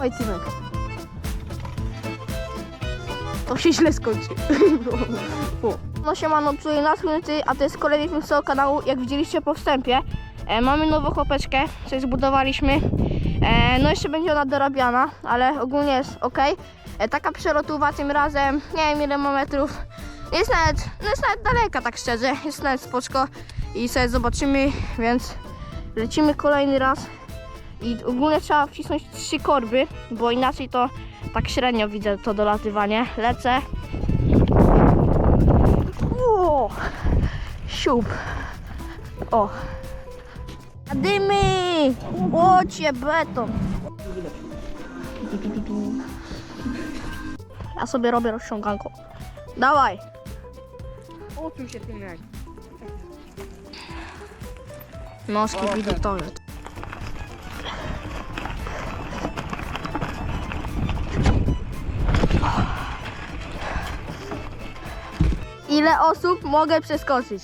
Oj. To się źle skończy. No siemano, czuję natchnięty, a to jest kolejny film z tego kanału, jak widzieliście po wstępie. E, mamy nową chłopeczkę, coś zbudowaliśmy. E, no jeszcze będzie ona dorabiana, ale ogólnie jest ok. E, taka przelotowa tym razem, nie wiem ile metrów. Jest nawet, no jest nawet daleka tak szczerze, jest nawet spoczko i sobie zobaczymy, więc lecimy kolejny raz. I ogólnie trzeba wcisnąć trzy korby, bo inaczej to tak średnio widzę to dolatywanie. Lecę. O! Siup. O. Jadymy! Łocie, beton. Ja sobie robię rozciąganko. Dawaj. Odsuń się Tymek. Noski widzę to jest. Ile osób mogę przeskoczyć?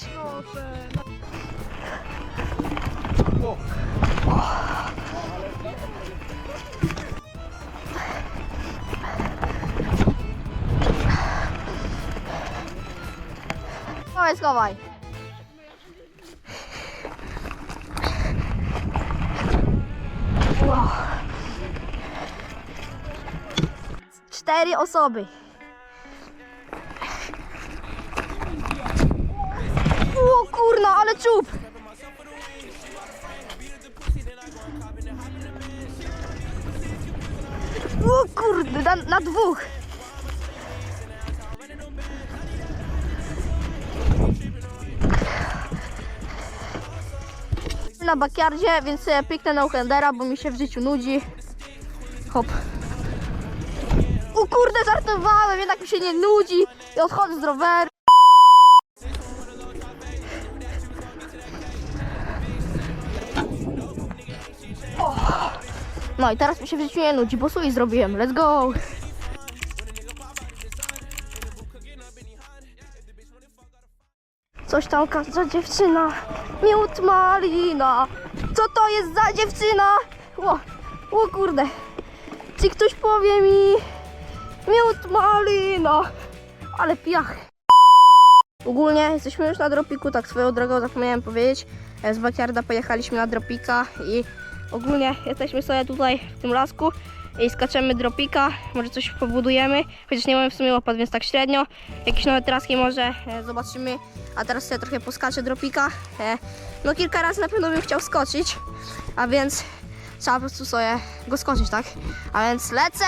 Schowaj, schowaj. Cztery osoby. O kurna, ale czub! O kurde, na, na dwóch. Na bakiardzie, więc sobie piknę na Uhendera, bo mi się w życiu nudzi. Hop. O kurde, żartowałem, jednak mi się nie nudzi i odchodzę z roweru. No i teraz mi się w życiu nie nudzi, bo sui zrobiłem. Let's go! Coś tam za dziewczyna, miód malina. Co to jest za dziewczyna? O, o kurde. Czy ktoś powie mi miód malina? Ale piach. Ogólnie jesteśmy już na dropiku, tak swoją drogą zapomniałem powiedzieć. E, Z Backyarda pojechaliśmy na dropika i ogólnie jesteśmy sobie tutaj w tym lasku i skaczemy dropika, może coś pobudujemy, chociaż nie mamy w sumie łopat, więc tak średnio. Jakieś nowe traski może e, zobaczymy, a teraz sobie trochę poskaczę dropika. E, No kilka razy na pewno bym chciał skoczyć, a więc trzeba po prostu sobie go skoczyć, tak? A więc lecę!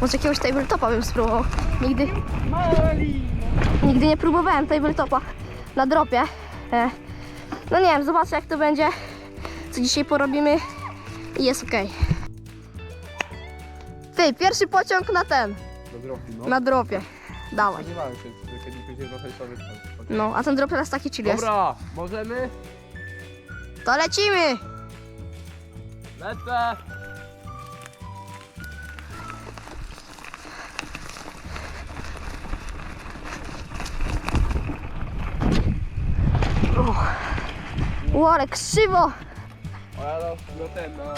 Może jakiegoś tabletopa bym spróbował. Nigdy, nigdy nie próbowałem tabletopa na dropie. E, No nie wiem, zobaczę jak to będzie, co dzisiaj porobimy i jest ok. Ty, pierwszy pociąg na ten, Do dropi, no. na dropie. Dawaj. Spodziewałem się, że kiedyś będzie trochę sobie No, a ten drop teraz taki chill jest. Dobra, możemy? To lecimy! Lecę! Ło, ale krzywo! Olha lá, meu terminal.